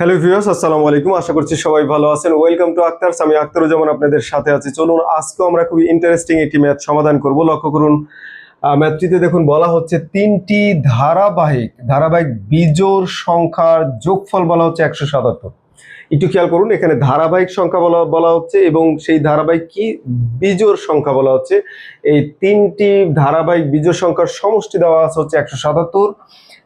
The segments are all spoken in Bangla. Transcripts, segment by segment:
হ্যালো ভিউয়ার্স আসসালামু আলাইকুম। আশা করছি সবাই ভালো আছেন। ওয়েলকাম টু আক্তারস আমি আক্তারুজ্জামান আপনাদের সাথে আছি। চলুন, আজকে আমরা খুবই ইন্টারেস্টিং একটি ম্যাথ সমাধান করব। লক্ষ্য করুন ম্যাথটিতে দেখুন, বলা হচ্ছে তিনটি ধারাবাহিক ধারাবাহিক বিজোর সংখ্যার যোগফল বলা হচ্ছে একশো সাতাত্তর। একটু খেয়াল করুন, এখানে ধারাবাহিক সংখ্যা বলা বলা হচ্ছে এবং সেই ধারাবাহিক কি? বিজোড় সংখ্যা বলা হচ্ছে। এই তিনটি ধারাবাহিক বিজোড় সংখ্যার সমষ্টি দেওয়া আছে হচ্ছে একশো সাতাত্তর।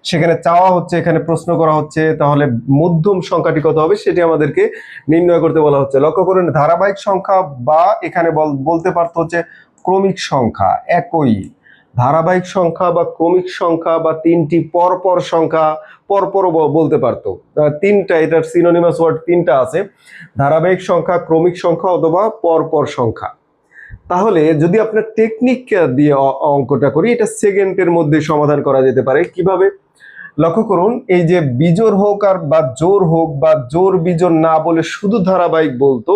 সেখানে চাওয়া হচ্ছে, এখানে প্রশ্ন করা হচ্ছে, তাহলে মধ্যম সংখ্যাটি কত হবে সেটি আমাদেরকে নির্ণয় করতে বলা হচ্ছে। লক্ষ্য করুন, ধারাবাহিক সংখ্যা বা এখানে বল- বলতে পারতো হচ্ছে ক্রমিক সংখ্যা, একই। ধারাবাহিক সংখ্যা বা ক্রমিক সংখ্যা বা তিনটি পরপর সংখ্যা পরপর বলতে পারতো। তিনটা, এটার সিনোনিমাস ওয়ার্ড তিনটা আছে। ধারাবাহিক সংখ্যা, ক্রমিক সংখ্যা অথবা পরপর সংখ্যা। তাহলে যদি আপনার টেকনিক দিয়ে অঙ্কটা করি, এটা সেকেন্ডের মধ্যে সমাধান করা যেতে পারে। কীভাবে? লক্ষ্য করুন, এই যে বিজোর হোক আর বা জোর হোক বা জোর বিজোর না বলে শুধু ধারাবাহিক বলতো,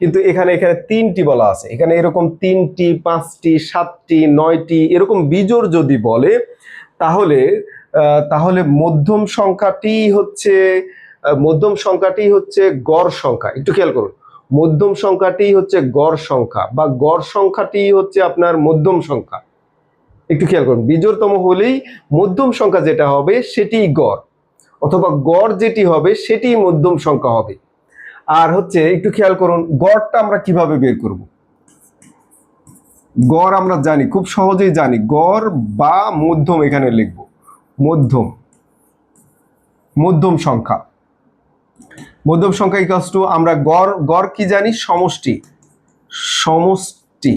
কিন্তু এখানে এখানে তিনটি বলা আছে। এখানে এরকম তিনটি, পাঁচটি, সাতটি, নয়টি এরকম বিজোর যদি বলে, তাহলে তাহলে মধ্যম সংখ্যাটি হচ্ছে মধ্যম সংখ্যাটি হচ্ছে গড় সংখ্যা। একটু খেয়াল করুন, মধ্যম সংখ্যাটি হচ্ছে গড় সংখ্যা বা গড় সংখ্যাটি হচ্ছে আপনার মধ্যম সংখ্যা। একটু খেয়াল করুন, বিজোড়তম হলেই মধ্যম সংখ্যা যেটা হবে সেটিই গড়, অথবা গড় যেটি হবে সেটি মধ্যম সংখ্যা হবে। আর হচ্ছে একটু খেয়াল করুন, গড়টা আমরা কীভাবে বের করব? গড় আমরা জানি, খুব সহজেই জানি, গড় বা মধ্যম এখানে লিখব, মধ্যম মধ্যম সংখ্যা। মধ্যম সংখ্যা ইকাস টু আমরা গড় গড় কি জানি? সমষ্টি সমষ্টি।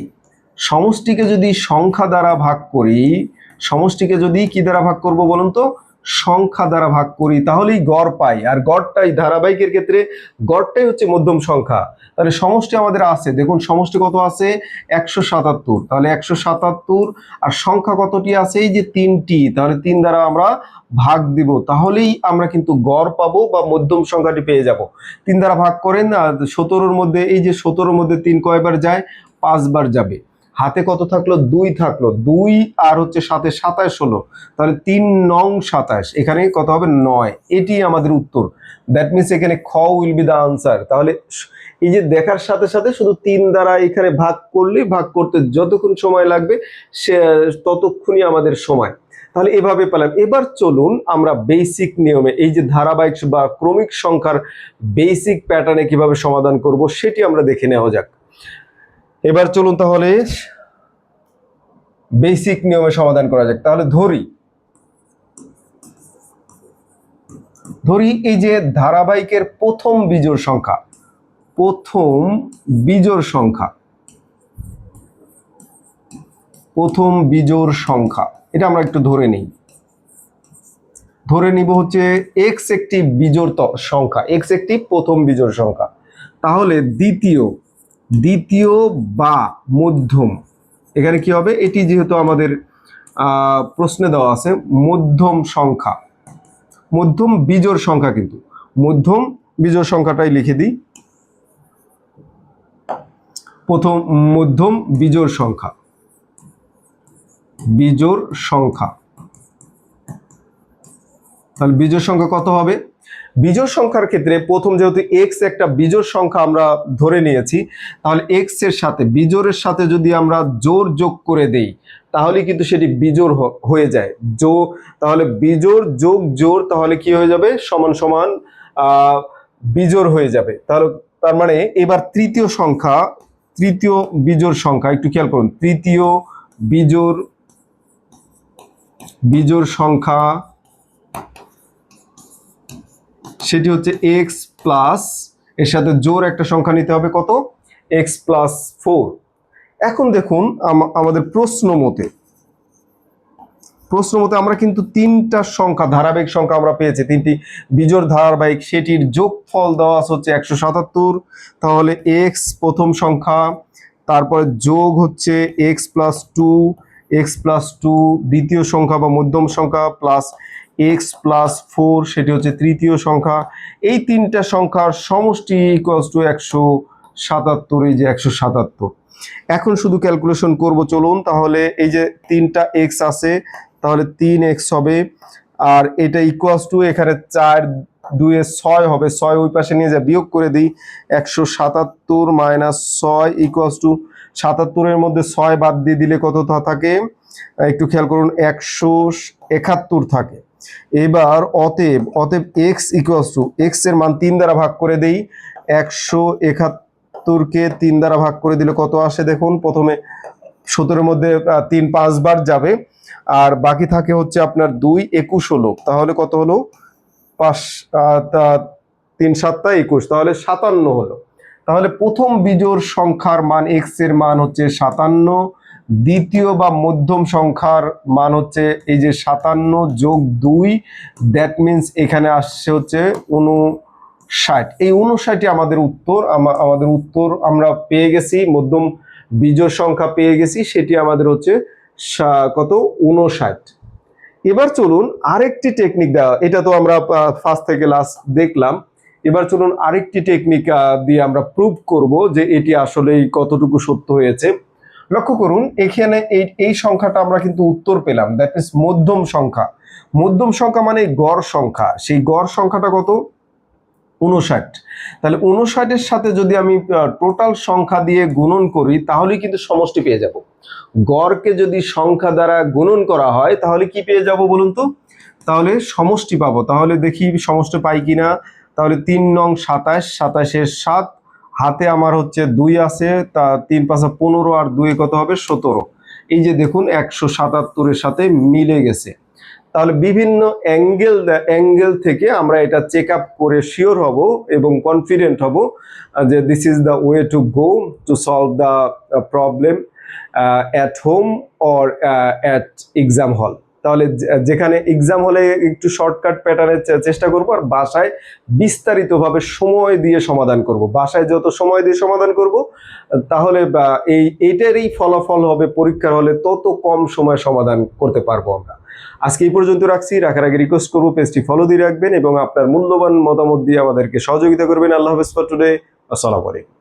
সমষ্টিকে যদি সংখ্যা দ্বারা ভাগ করি, সমষ্টিকে যদি কি দ্বারা ভাগ করব বলুন তো? সংখ্যা দ্বারা ভাগ করি, তাহলেই গড় পাই। আর গড়টাই ধারাবাহিকের ক্ষেত্রে, গড়টাই হচ্ছে মধ্যম সংখ্যা। তাহলে সমষ্টি আমাদের আছে। দেখুন, সমষ্টি কত আছে? একশো সাতাত্তর। তাহলে একশো সাতাত্তর, আর সংখ্যা কতটি আছে? এই যে তিনটি, তাহলে তিন দ্বারা আমরা ভাগ দিব। তাহলেই আমরা কিন্তু গড় পাবো বা মধ্যম সংখ্যাটি পেয়ে যাব। তিন দ্বারা ভাগ করেন না, সতেরোর মধ্যে, এই যে সতেরোর মধ্যে তিন কয়বার যায়? পাঁচবার যাবে। হাতে কত থাকল? দুই থাকল। দুই আর হচ্ছে সাথে সাতাশ হলো। তাহলে তিন নং সাতাশ। এখানে কত হবে? নয়। এটি আমাদের উত্তর। দ্যাট মিনস এখানে খ উইল বি দ্য আনসার তাহলে এই যে দেখার সাথে সাথে শুধু তিন দ্বারা এখানে ভাগ করলে, ভাগ করতে যতক্ষণ সময় লাগবে, সে, ততক্ষণই আমাদের সময়। তাহলে এভাবে পেলাম। এবার চলুন আমরা বেসিক নিয়মে, এই যে ধারাবাহিক বা ক্রমিক সংখ্যার বেসিক প্যাটার্নে কীভাবে সমাধান করব, সেটি আমরা দেখে নেওয়া যাক। এবার চলুন তাহলে বেসিক নিয়মে সমাধান করা যাক। তাহলে ধরি। ধরি এই যে ধারাবাহিকের প্রথম বিজোড় সংখ্যা। প্রথম বিজোড় সংখ্যা। প্রথম বিজোড় সংখ্যা। এটা আমরা একটু ধরে নিই। ধরে নিব হচ্ছে এক্স একটি বিজোড় সংখ্যা। এক্স একটি প্রথম বিজোড় সংখ্যা। তাহলে দ্বিতীয় দ্বিতীয় বা মধ্যম। এখানে কি হবে? এটি যেহেতু আমাদের প্রশ্নে দেওয়া আছে, মধ্যম সংখ্যা। মধ্যম বিজোড় সংখ্যা কিন্তু। মধ্যম বিজোড় সংখ্যাটাই লিখে দিই। প্রথম, মধ্যম বিজোড় সংখ্যা। বিজোড় সংখ্যা। তাহলে বিজোড় সংখ্যা কত হবে? বিজোড় সংখ্যার ক্ষেত্রে প্রথম যেহেতু এক্স একটা বিজোড় সংখ্যা আমরা ধরে নিয়েছি, তাহলে এক্সের সাথে, বিজোড়ের সাথে যদি আমরা জোর যোগ করে দেই, তাহলে কিন্তু সেটি বিজোড় হ- হয়ে যায়। জো, তাহলে বিজোড় যোগ জোর তাহলে কি হয়ে যাবে? সমান সমান বিজোড় হয়ে যাবে। তাহলে তার মানে এবার তৃতীয় সংখ্যা, তৃতীয় বিজোড় সংখ্যা, একটু খেয়াল করুন, তৃতীয় বিজোড় বিজোড় সংখ্যা সেটি হচ্ছে এক্স প্লাস এর সাথে জোর একটা সংখ্যা নিতে হবে কত? এক্স প্লাস ফোর এখন দেখুন, আম- আমাদের প্রশ্ন মতে প্রশ্ন মতে আমরা কিন্তু তিনটা সংখ্যা, ধারাবাহিক সংখ্যা আমরা পেয়েছি। তিনটি বিজোড় ধারাবাহিক, সেটির যোগফল দেওয়া হচ্ছে একশো সাতাত্তর। তাহলে এক্স প্রথম সংখ্যা, তারপরে যোগ হচ্ছে X plus two X plus two দ্বিতীয় সংখ্যা বা মধ্যম সংখ্যা প্লাস এক্স প্লাস ফোর সেটি হচ্ছে তৃতীয় সংখ্যা। এই তিনটা সংখ্যার সমষ্টি ইকুয়ালস টু একশো সাতাত্তর, এই যে একশো সাতাত্তর। এখন শুধু ক্যালকুলেশন করব, চলুন। তাহলে এই যে তিনটা এক্স আছে, তাহলে তিন এক্স হবে, আর এটা ইকুয়ালস টু এখানে চার, দুয়ে ছয় হবে। ছয় ওই পাশে নিয়ে যা, বিয়োগ করে দিই। একশো সাতাত্তর মাইনাস ছয় ইকুয়ালস টু সাতাত্তরের মধ্যে ছয় বাদ দিয়ে দিলে কত থাকে? একটু খেয়াল করুন, একশো একাত্তর থাকে। এবার অতএব অতএব এক্স ইকুয়ালস টু এক্সের মান তিন দ্বারা ভাগ করে দেই। একশো একাত্তরকে তিন দ্বারা ভাগ করে দিলে কত আসে দেখুন? প্রথমে সতেরোর মধ্যে তিন পাঁচবার যাবে। আর বাকি থাকে হচ্ছে আপনার দুই, একুশ হলো। তাহলে কত হলো? পাঁচ তিন সাতটা একুশ। তাহলে সাতান্ন হলো। তাহলে প্রথম বিজোর সংখ্যার মান এক্সের মান হচ্ছে সাতান্ন। দ্বিতীয় বা মধ্যম সংখ্যার মান হচ্ছে এই যে সাতান্ন যোগ দুই দ্যাট মিন্স এখানে আসছে হচ্ছে উনষাট এই উনষাটই আমাদের উত্তর, আমা- আমাদের উত্তর আমরা পেয়ে গেছি, মধ্যম বিজোড় সংখ্যা পেয়ে গেছি, সেটি আমাদের হচ্ছে কত? উনষাট এবার চলুন আরেকটি টেকনিক দেওয়া, এটা তো আমরা ফার্স্ট থেকে লাস্ট দেখলাম। এবার চলুন আরেকটি টেকনিক দিয়ে আমরা প্রুভ করব যে এটি আসলেই কতটুকু সত্য হয়েছে। লক্ষ্য করুন, এখানে এই এই সংখ্যাটা আমরা কিন্তু উত্তর পেলাম। দ্যাট মিনস মধ্যম সংখ্যা। মধ্যম সংখ্যা মানে গড় সংখ্যা। সেই গড় সংখ্যাটা কত? উনষাট তাহলে উনষাটের সাথে যদি আমি টোটাল সংখ্যা দিয়ে গুণন করি তাহলে কিন্তু সমষ্টি পেয়ে যাব। গড়কে যদি সংখ্যা দ্বারা গুণন করা হয়, তাহলে কি পেয়ে যাব বলুন তো? তাহলে সমষ্টি পাবো। তাহলে দেখি সমষ্টি পাই কিনা। তাহলে তিন নং সাতাশ, সাতাশের সাত হাতে আমার হচ্ছে দুই আছে, তা তিন পাঁচা পনেরো আর দুই কত হবে? সতেরো। এই যে দেখুন, একশো সাতাত্তরের সাথে মিলে গেছে। তাহলে বিভিন্ন অ্যাঙ্গেল অ্যাঙ্গেল থেকে আমরা এটা চেক আপ করে শিওর হব এবং কনফিডেন্ট হব যে this is the way to go to solve the problem at home or at exam hall তাহলে যেখানে এক্সাম হলে একটু শর্টকাট প্যাটার্নের চেষ্টা করব আর বাসায় বিস্তারিতভাবে সময় দিয়ে সমাধান করব। বাসায় যত সময় দিয়ে সমাধান করব, তাহলে এই, এইটারই ফলাফল হবে, পরীক্ষার হলে তত কম সময় সমাধান করতে পারব আমরা। আজকে এই পর্যন্ত রাখছি। রাখার আগে রিকোয়েস্ট করব পেজটি ফলো দিয়ে রাখবেন এবং আপনার মূল্যবান মতামত দিয়ে আমাদেরকে সহযোগিতা করবেন। আল্লাহ হাফেজ ফর টুডে আসসালামু আলাইকুম।